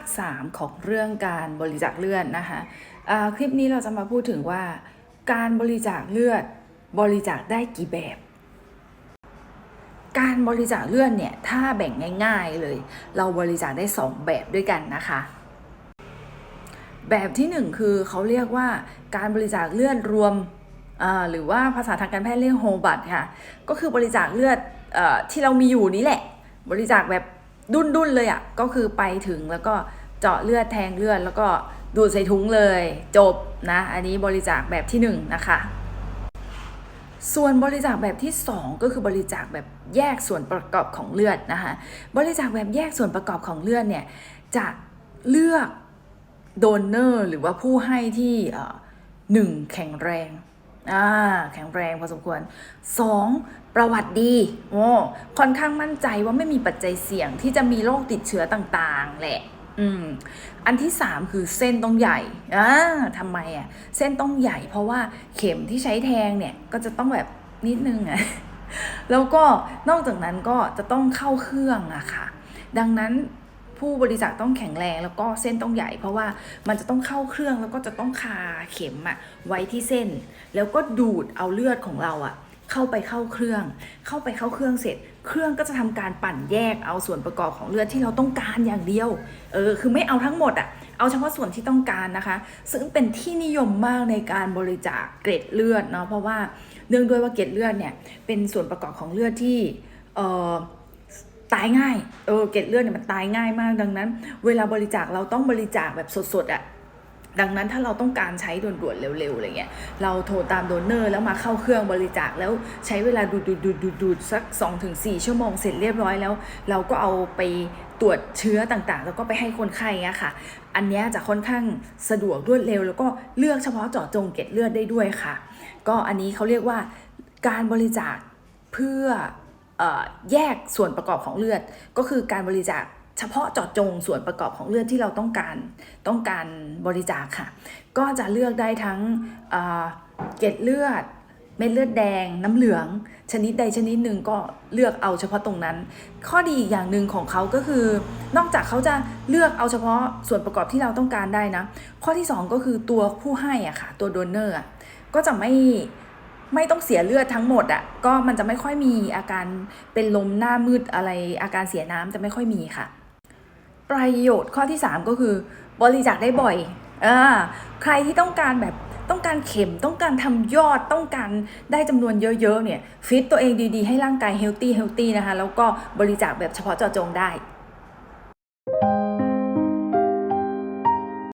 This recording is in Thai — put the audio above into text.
ค 3 ของเรื่องการบริจาคเลือดนะคะอ่าคลิปนี้เราจะมาพูดถึงว่า การบริจาคเลือดบริจาคได้กี่แบบ การบริจาคเลือดเนี่ยถ้าแบ่งง่าย ๆเลย เราบริจาคได้ 2 แบบด้วยกันนะคะ แบบที่ 1 คือเขาเรียกว่าการบริจาคเลือดรวมหรือว่าภาษาทางการแพทย์เรียกโฮบัตค่ะ ก็คือบริจาคเลือดอที่เรามีอยู่นี้แหละ บริจาคแบบ ดุนๆเลยอะ่ะก็คือไปถึงแล้วก็เจาะเลือดแทงเลือด แล้วก็ดูดใส่ถุงเลย จบนะอันนี้บริจาคแบบที่1นนะคะส่วนบริจาคแบบที่ 2 ก็คือบริจาคแบบแยกส่วนประกอบของเลือดนะคะบริจาคแบบแยกส่วนประกอบของเลือดเนี่ยจะเลือกโดนเนอร์หรือว่าผู้ให้ที่หนึ่งแข็งแรง อ่าแข็งแรงพอสมควร 2. ประวัติดีโอ้ค่อนข้างมั่นใจว่าไม่มีปัจจัยเสี่ยงที่จะมีโรคติดเชื้อต่างๆ แหละ อืม อันที่ 3 คือเส้นต้องใหญ่อ่าทำไมอะ เส้นต้องใหญ่เพราะว่าเข็มที่ใช้แทงเนี่ย ก็จะต้องแบบนิดนึงอะ แล้วก็นอกจากนั้นก็จะต้องเข้าเครื่องอะค่ะ ดังนั้น ผู้บริจาคต้องแข็งแรงแล้วก็เส้นต้องใหญ่ เพราะว่ามันจะต้องเข้าเครื่องแล้วก็จะต้องคาเข็มอะไว้ที่เส้น แล้วก็ดูดเอาเลือดของเราอะเข้าไปเข้าเครื่อง เข้าไปเข้าเครื่องเสร็จ เครื่องก็จะทำการปั่นแยกเอาส่วนประกอบของเลือดที่เราต้องการอย่างเดียว เออ คือไม่เอาทั้งหมดอะเอาเฉพาะส่วนที่ต้องการนะคะ ซึ่งเป็นที่นิยมมากในการบริจาคเกร็ดเลือดเนาะ เพราะว่าเนื่องด้วยว่าเกร็ดเลือดเนี่ย เป็นส่วนประกอบของเลือดที่ เออ ตายง่าย เออ เกล็ดเลือดเนี่ยมันตายง่ายมาก ดังนั้น เวลาบริจาคเราต้องบริจาคแบบสดๆอะ่ะดังนั้นถ้าเราต้องการใช้ด่วนๆเร็วๆอะไรเงี้ยเราโทรตามโดนเนอร์แล้วมาเข้าเครื่องบริจาคแล้วใช้เวลาดูดูดูดูดูสัก 2-4ถึงชั่วโมงเสร็จเรียบร้อยแล้ว เราก็เอาไปตรวจเชื้อต่างๆ แล้วก็ไปให้คนไข้อะค่ะ อันนี้จะค่อนข้างสะดวกรวดเร็ว แล้วก็เลือกเฉพาะเจาะจงเก็ดเลือดได้ด้วยค่ะ ก็อันนี้เขาเรียกว่าการบริจาคเพื่อ แยกส่วนประกอบของเลือด ก็คือการบริจาคเฉพาะเจาะจงส่วนประกอบของเลือดที่เราต้องการต้องการบริจาคค่ะ ก็จะเลือกได้ทั้งเกล็ดเลือด เม็ดเลือดแดง น้ำเหลือง ชนิดใดชนิดหนึ่งก็เลือกเอาเฉพาะตรงนั้น ข้อดีอีกอย่างหนึ่งของเขาก็คือ นอกจากเขาจะเลือกเอาเฉพาะส่วนประกอบที่เราต้องการได้นะ ข้อที่สองก็คือตัวผู้ให้อะค่ะ ตัวโดนเนอร์อะก็จะไม่ ไม่ต้องเสียเลือดทั้งหมดอะ่ะก็มันจะไม่ค่อยมีอาการเป็นลมหน้ามืดอะไรอาการเสียน้ำจะไม่ค่อยมีค่ะ ประโยชน์ข้อที่ 3 ก็คือบริจาคได้บ่อยอ่าใครที่ต้องการแบบต้องการเข็มต้องการทำยอดต้องการได้จำนวนเยอะๆเนี่ยฟิตตัวเองดีๆ ให้ร่างกายเฮลตี้เฮลตี้นะคะแล้วก็บริจาคแบบเฉพาะเจาะจงได้